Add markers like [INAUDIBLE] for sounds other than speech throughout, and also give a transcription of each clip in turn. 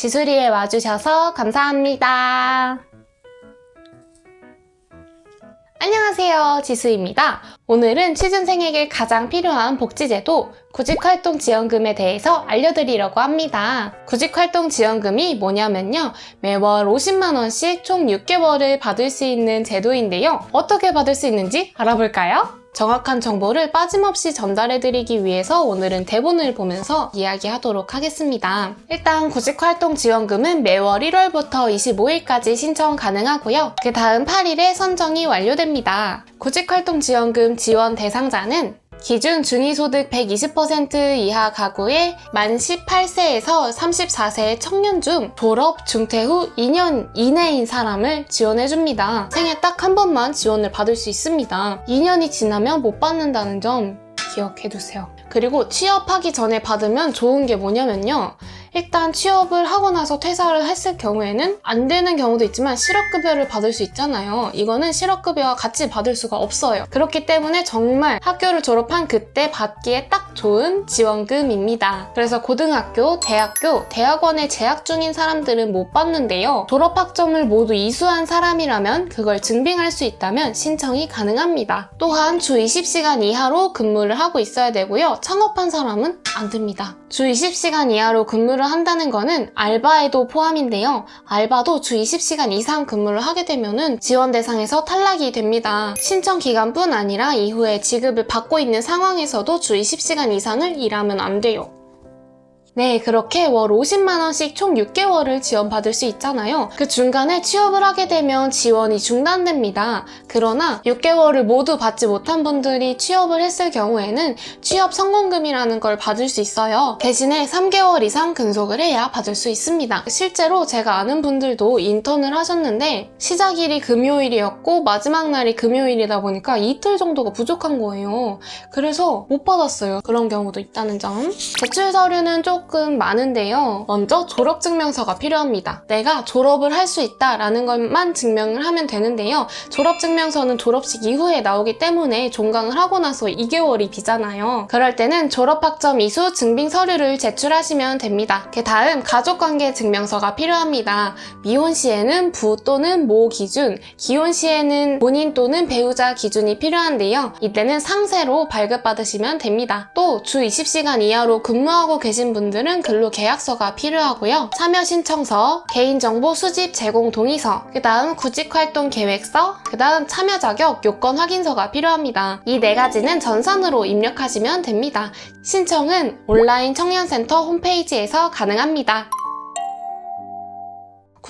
지수리에 와주셔서 감사합니다. 안녕하세요. 지수입니다. 오늘은 취준생에게 가장 필요한 복지제도 구직활동 지원금에 대해서 알려드리려고 합니다. 구직활동 지원금이 뭐냐면요. 매월 50만원씩 총 6개월을 받을 수 있는 제도인데요. 어떻게 받을 수 있는지 알아볼까요? 정확한 정보를 빠짐없이 전달해드리기 위해서 오늘은 대본을 보면서 이야기하도록 하겠습니다. 일단 구직활동 지원금은 매월 1월부터 25일까지 신청 가능하고요. 그 다음 8일에 선정이 완료됩니다. 구직활동 지원금 지원 대상자는 기준 중위소득 120% 이하 가구의 만 18세에서 34세의 청년 중 졸업, 중퇴 후 2년 이내인 사람을 지원해줍니다. 생애 딱 한 번만 지원을 받을 수 있습니다. 2년이 지나면 못 받는다는 점 기억해두세요. 그리고 취업하기 전에 받으면 좋은 게 뭐냐면요. 일단 취업을 하고 나서 퇴사를 했을 경우에는 안 되는 경우도 있지만 실업급여를 받을 수 있잖아요. 이거는 실업급여와 같이 받을 수가 없어요. 그렇기 때문에 정말 학교를 졸업한 그때 받기에 딱 좋은 지원금입니다. 그래서 고등학교, 대학교, 대학원에 재학 중인 사람들은 못 받는데요. 졸업학점을 모두 이수한 사람이라면 그걸 증빙할 수 있다면 신청이 가능합니다. 또한 주 20시간 이하로 근무를 하고 있어야 되고요. 창업한 사람은 안 됩니다. 주 20시간 이하로 근무를 한다는 거는 알바에도 포함인데요. 알바도 주 20시간 이상 근무를 하게 되면은 지원 대상에서 탈락이 됩니다. 신청 기간뿐 아니라 이후에 지급을 받고 있는 상황에서도 주 20시간 이상을 일하면 안 돼요. 네, 그렇게 월 50만 원씩 총 6개월을 지원받을 수 있잖아요. 그 중간에 취업을 하게 되면 지원이 중단됩니다. 그러나 6개월을 모두 받지 못한 분들이 취업을 했을 경우에는 취업 성공금이라는 걸 받을 수 있어요. 대신에 3개월 이상 근속을 해야 받을 수 있습니다. 실제로 제가 아는 분들도 인턴을 하셨는데 시작일이 금요일이었고 마지막 날이 금요일이다 보니까 이틀 정도가 부족한 거예요. 그래서 못 받았어요. 그런 경우도 있다는 점. 제출 서류는 조금 많은데요. 먼저 졸업증명서가 필요합니다. 내가 졸업을 할 수 있다라는 것만 증명을 하면 되는데요. 졸업증명서는 졸업식 이후에 나오기 때문에 종강을 하고 나서 2개월이 비잖아요. 그럴 때는 졸업학점 이수 증빙 서류를 제출하시면 됩니다. 그 다음 가족관계 증명서가 필요합니다. 미혼 시에는 부 또는 모 기준, 기혼 시에는 본인 또는 배우자 기준이 필요한데요. 이때는 상세로 발급받으시면 됩니다. 또 주 20시간 이하로 근무하고 계신 분들 은 근로 계약서가 필요하고요. 참여 신청서, 개인정보 수집 제공 동의서, 그 다음 구직활동 계획서, 그 다음 참여 자격 요건 확인서가 필요합니다. 이 네 가지는 전산으로 입력하시면 됩니다. 신청은 온라인 청년센터 홈페이지에서 가능합니다.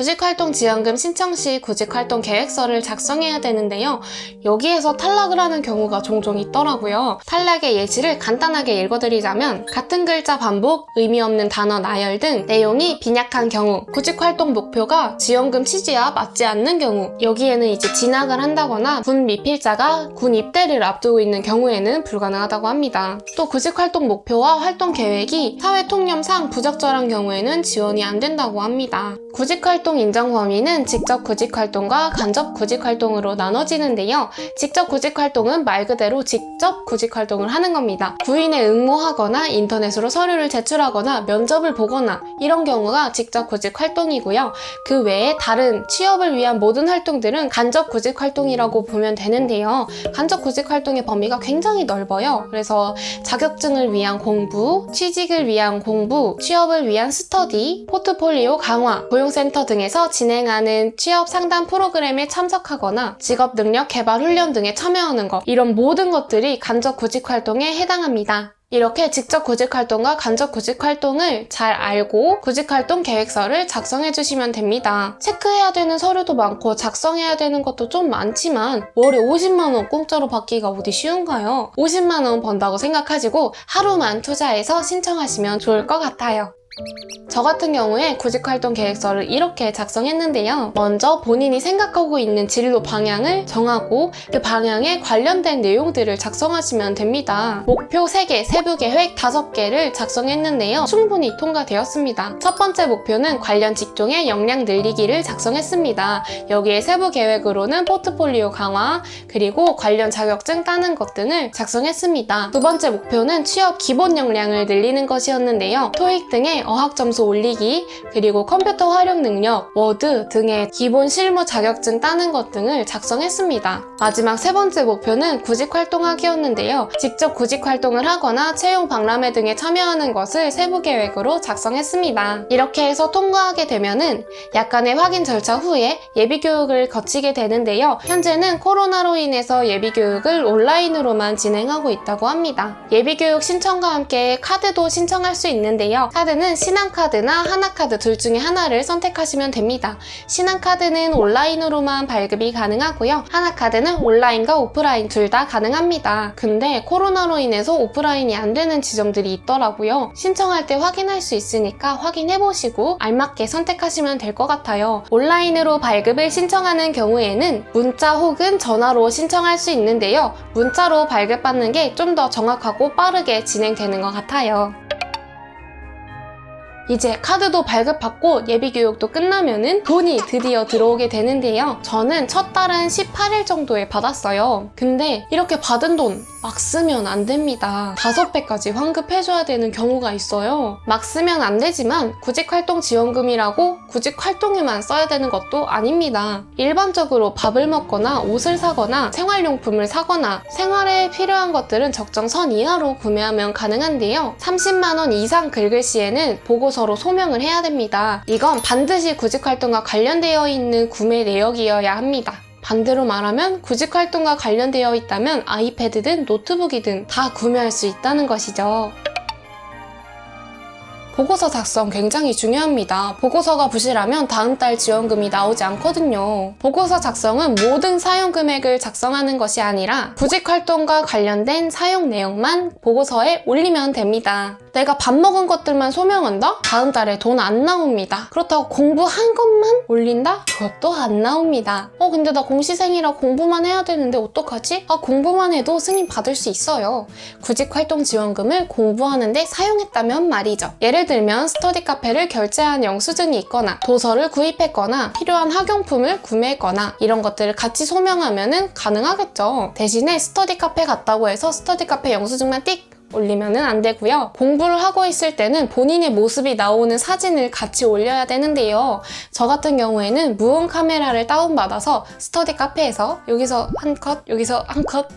구직활동 지원금 신청 시 구직활동 계획서를 작성해야 되는데요. 여기에서 탈락을 하는 경우가 종종 있더라고요. 탈락의 예시를 간단하게 읽어드리자면 같은 글자 반복, 의미 없는 단어 나열 등 내용이 빈약한 경우, 구직활동 목표가 지원금 취지와 맞지 않는 경우, 여기에는 이제 진학을 한다거나 군 미필자가 군 입대를 앞두고 있는 경우에는 불가능하다고 합니다. 또 구직활동 목표와 활동 계획이 사회 통념상 부적절한 경우에는 지원이 안 된다고 합니다. 구직활동 인정 범위는 직접 구직 활동과 간접 구직 활동으로 나눠지는데요. 직접 구직 활동은 말 그대로 직접 구직 활동을 하는 겁니다. 구인에 응모하거나 인터넷으로 서류를 제출하거나 면접을 보거나 이런 경우가 직접 구직 활동이고요. 그 외에 다른 취업을 위한 모든 활동들은 간접 구직 활동이라고 보면 되는데요. 간접 구직 활동의 범위가 굉장히 넓어요. 그래서 자격증을 위한 공부, 취직을 위한 공부, 취업을 위한 스터디, 포트폴리오 강화, 고용센터 등 에서 진행하는 취업 상담 프로그램에 참석하거나 직업 능력 개발 훈련 등에 참여하는 것 이런 모든 것들이 간접 구직 활동에 해당합니다. 이렇게 직접 구직 활동과 간접 구직 활동을 잘 알고 구직 활동 계획서를 작성해 주시면 됩니다. 체크해야 되는 서류도 많고 작성해야 되는 것도 좀 많지만 월에 50만 원 공짜로 받기가 어디 쉬운가요? 50만 원 번다고 생각하시고 하루만 투자해서 신청하시면 좋을 것 같아요. 저 같은 경우에 구직 활동 계획서를 이렇게 작성했는데요. 먼저 본인이 생각하고 있는 진로 방향을 정하고 그 방향에 관련된 내용들을 작성하시면 됩니다. 목표 3개, 세부 계획 5개를 작성했는데요. 충분히 통과되었습니다. 첫 번째 목표는 관련 직종의 역량 늘리기를 작성했습니다. 여기에 세부 계획으로는 포트폴리오 강화, 그리고 관련 자격증 따는 것 등을 작성했습니다. 두 번째 목표는 취업 기본 역량을 늘리는 것이었는데요. 토익 등의 어학 점수 올리기, 그리고 컴퓨터 활용 능력, 워드 등의 기본 실무 자격증 따는 것 등을 작성했습니다. 마지막 세 번째 목표는 구직 활동하기였는데요. 직접 구직 활동을 하거나 채용 박람회 등에 참여하는 것을 세부 계획으로 작성했습니다. 이렇게 해서 통과하게 되면은 약간의 확인 절차 후에 예비 교육을 거치게 되는데요. 현재는 코로나로 인해서 예비 교육을 온라인으로만 진행하고 있다고 합니다. 예비 교육 신청과 함께 카드도 신청할 수 있는데요. 카드는 신한카드나 하나카드 둘 중에 하나를 선택하시면 됩니다. 신한카드는 온라인으로만 발급이 가능하고요. 하나카드는 온라인과 오프라인 둘 다 가능합니다. 근데 코로나로 인해서 오프라인이 안 되는 지점들이 있더라고요. 신청할 때 확인할 수 있으니까 확인해보시고 알맞게 선택하시면 될 것 같아요. 온라인으로 발급을 신청하는 경우에는 문자 혹은 전화로 신청할 수 있는데요. 문자로 발급받는 게 좀 더 정확하고 빠르게 진행되는 것 같아요. 이제 카드도 발급받고 예비 교육도 끝나면은 돈이 드디어 들어오게 되는데요. 저는 첫 달은 18일 정도에 받았어요. 근데 이렇게 받은 돈 막 쓰면 안 됩니다. 다섯 배까지 환급해줘야 되는 경우가 있어요. 막 쓰면 안 되지만 구직활동 지원금이라고 구직활동에만 써야 되는 것도 아닙니다. 일반적으로 밥을 먹거나 옷을 사거나 생활용품을 사거나 생활에 필요한 것들은 적정선 이하로 구매하면 가능한데요. 30만원 이상 긁을 시에는 보고서 로 소명을 해야 됩니다. 이건 반드시 구직활동과 관련되어 있는 구매 내역이어야 합니다. 반대로 말하면 구직 활동과 관련되어 있다면 아이패드든 노트북이든 다 구매할 수 있다는 것이죠. 보고서 작성 굉장히 중요합니다. 보고서가 부실하면 다음 달 지원금이 나오지 않거든요. 보고서 작성은 모든 사용 금액을 작성하는 것이 아니라 구직 활동과 관련된 사용 내용만 보고서에 올리면 됩니다. 내가 밥 먹은 것들만 소명한다? 다음 달에 돈 안 나옵니다. 그렇다고 공부한 것만 올린다? 그것도 안 나옵니다. 어, 근데 나 공시생이라 공부만 해야 되는데 어떡하지? 아, 공부만 해도 승인 받을 수 있어요. 구직 활동 지원금을 공부하는데 사용했다면 말이죠. 예를 들면 스터디 카페를 결제한 영수증이 있거나 도서를 구입했거나 필요한 학용품을 구매했거나 이런 것들을 같이 소명하면 가능하겠죠. 대신에 스터디 카페 갔다고 해서 스터디 카페 영수증만 띡 올리면은 안 되고요. 공부를 하고 있을 때는 본인의 모습이 나오는 사진을 같이 올려야 되는데요. 저 같은 경우에는 무온 카메라를 다운받아서 스터디 카페에서 여기서 한 컷, 여기서 한 컷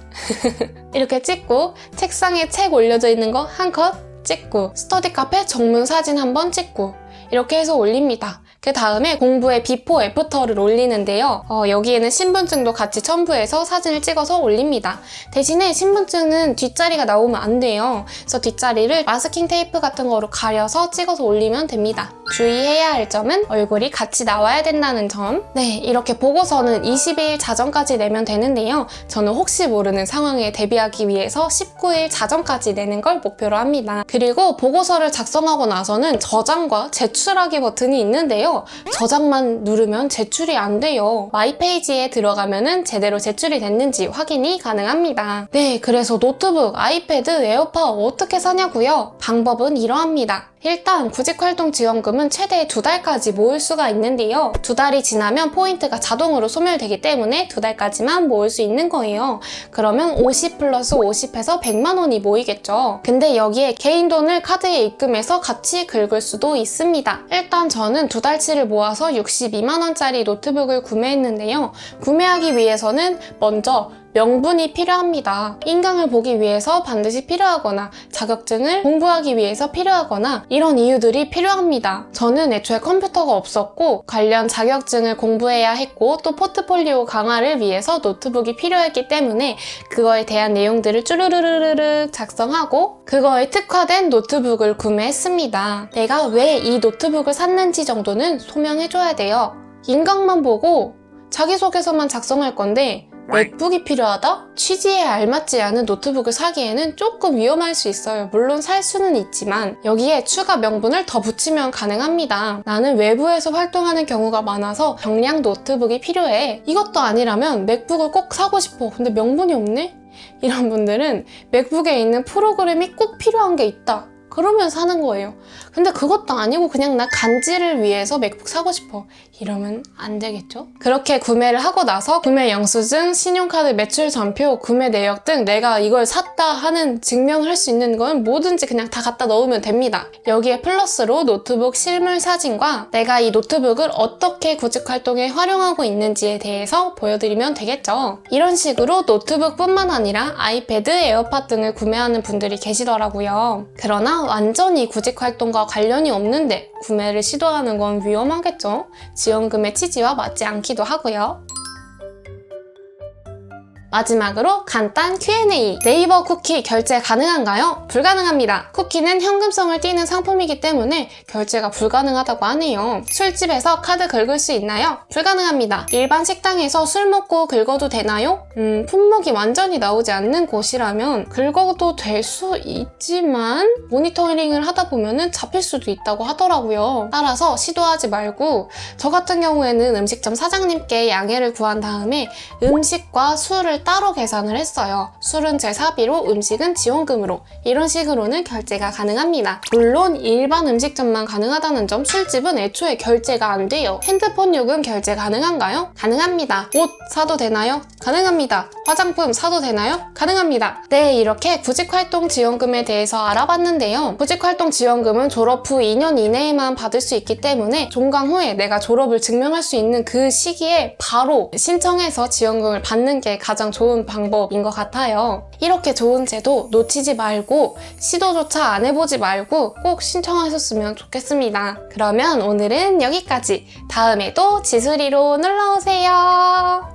[LAUGHS] 이렇게 찍고 책상에 책 올려져 있는 거 한 컷 찍고 스터디 카페 정문 사진 한번 찍고 이렇게 해서 올립니다. 그 다음에 공부의 비포 애프터를 올리는데요. 어, 여기에는 신분증도 같이 첨부해서 사진을 찍어서 올립니다. 대신에 신분증은 뒷자리가 나오면 안 돼요. 그래서 뒷자리를 마스킹 테이프 같은 거로 가려서 찍어서 올리면 됩니다. 주의해야 할 점은 얼굴이 같이 나와야 된다는 점. 네, 이렇게 보고서는 22일 자정까지 내면 되는데요. 저는 혹시 모르는 상황에 대비하기 위해서 19일 자정까지 내는 걸 목표로 합니다. 그리고 보고서를 작성하고 나서는 저장과 제출하기 버튼이 있는데요. 저장만 누르면 제출이 안 돼요. 마이 페이지에 들어가면 은 제대로 제출이 됐는지 확인이 가능합니다. 네, 그래서 노트북, 아이패드, 에어팟 어떻게 사냐고요? 방법은 이러합니다. 일단 구직활동 지원금은 최대 두 달까지 모을 수가 있는데요. 두 달이 지나면 포인트가 자동으로 소멸되기 때문에 두 달까지만 모을 수 있는 거예요. 그러면 50 플러스 50해서 100만 원이 모이겠죠. 근데 여기에 개인 돈을 카드에 입금해서 같이 긁을 수도 있습니다. 일단 저는 두 달치를 모아서 62만 원짜리 노트북을 구매했는데요. 구매하기 위해서는 먼저 명분이 필요합니다. 인강을 보기 위해서 반드시 필요하거나 자격증을 공부하기 위해서 필요하거나 이런 이유들이 필요합니다. 저는 애초에 컴퓨터가 없었고 관련 자격증을 공부해야 했고 또 포트폴리오 강화를 위해서 노트북이 필요했기 때문에 그거에 대한 내용들을 쭈르르르르 작성하고 그거에 특화된 노트북을 구매했습니다. 내가 왜 이 노트북을 샀는지 정도는 소명해줘야 돼요. 인강만 보고 자기소개서만 작성할 건데 맥북이 필요하다? 취지에 알맞지 않은 노트북을 사기에는 조금 위험할 수 있어요. 물론 살 수는 있지만 여기에 추가 명분을 더 붙이면 가능합니다. 나는 외부에서 활동하는 경우가 많아서 경량 노트북이 필요해. 이것도 아니라면 맥북을 꼭 사고 싶어. 근데 명분이 없네? 이런 분들은 맥북에 있는 프로그램이 꼭 필요한 게 있다. 그러면 사는 거예요. 근데 그것도 아니고 그냥 나 간지를 위해서 맥북 사고 싶어. 이러면 안 되겠죠? 그렇게 구매를 하고 나서 구매 영수증, 신용카드 매출 전표, 구매 내역 등 내가 이걸 샀다 하는 증명을 할 수 있는 건 뭐든지 그냥 다 갖다 넣으면 됩니다. 여기에 플러스로 노트북 실물 사진과 내가 이 노트북을 어떻게 구직 활동에 활용하고 있는지에 대해서 보여드리면 되겠죠. 이런 식으로 노트북뿐만 아니라 아이패드, 에어팟 등을 구매하는 분들이 계시더라고요. 그러나 완전히 구직 활동과 관련이 없는데 구매를 시도하는 건 위험하겠죠? 지원금의 취지와 맞지 않기도 하고요. 마지막으로 간단 Q&A. 네이버 쿠키 결제 가능한가요? 불가능합니다. 쿠키는 현금성을 띠는 상품이기 때문에 결제가 불가능하다고 하네요. 술집에서 카드 긁을 수 있나요? 불가능합니다. 일반 식당에서 술 먹고 긁어도 되나요? 음, 품목이 완전히 나오지 않는 곳이라면 긁어도 될 수 있지만 모니터링을 하다 보면은 잡힐 수도 있다고 하더라고요. 따라서 시도하지 말고 저 같은 경우에는 음식점 사장님께 양해를 구한 다음에 음식과 술을 따로 계산을 했어요. 술은 제 사비로, 음식은 지원금으로. 이런 식으로는 결제가 가능합니다. 물론 일반 음식점만 가능하다는 점, 술집은 애초에 결제가 안 돼요. 핸드폰 요금 결제 가능한가요? 가능합니다. 옷 사도 되나요? 가능합니다. 화장품 사도 되나요? 가능합니다. 네, 이렇게 구직활동 지원금에 대해서 알아봤는데요. 구직활동 지원금은 졸업 후 2년 이내에만 받을 수 있기 때문에 종강 후에 내가 졸업을 증명할 수 있는 그 시기에 바로 신청해서 지원금을 받는 게 가장 좋은 방법인 것 같아요. 이렇게 좋은 제도 놓치지 말고 시도조차 안 해보지 말고 꼭 신청하셨으면 좋겠습니다. 그러면 오늘은 여기까지. 다음에도 지수리로 놀러오세요.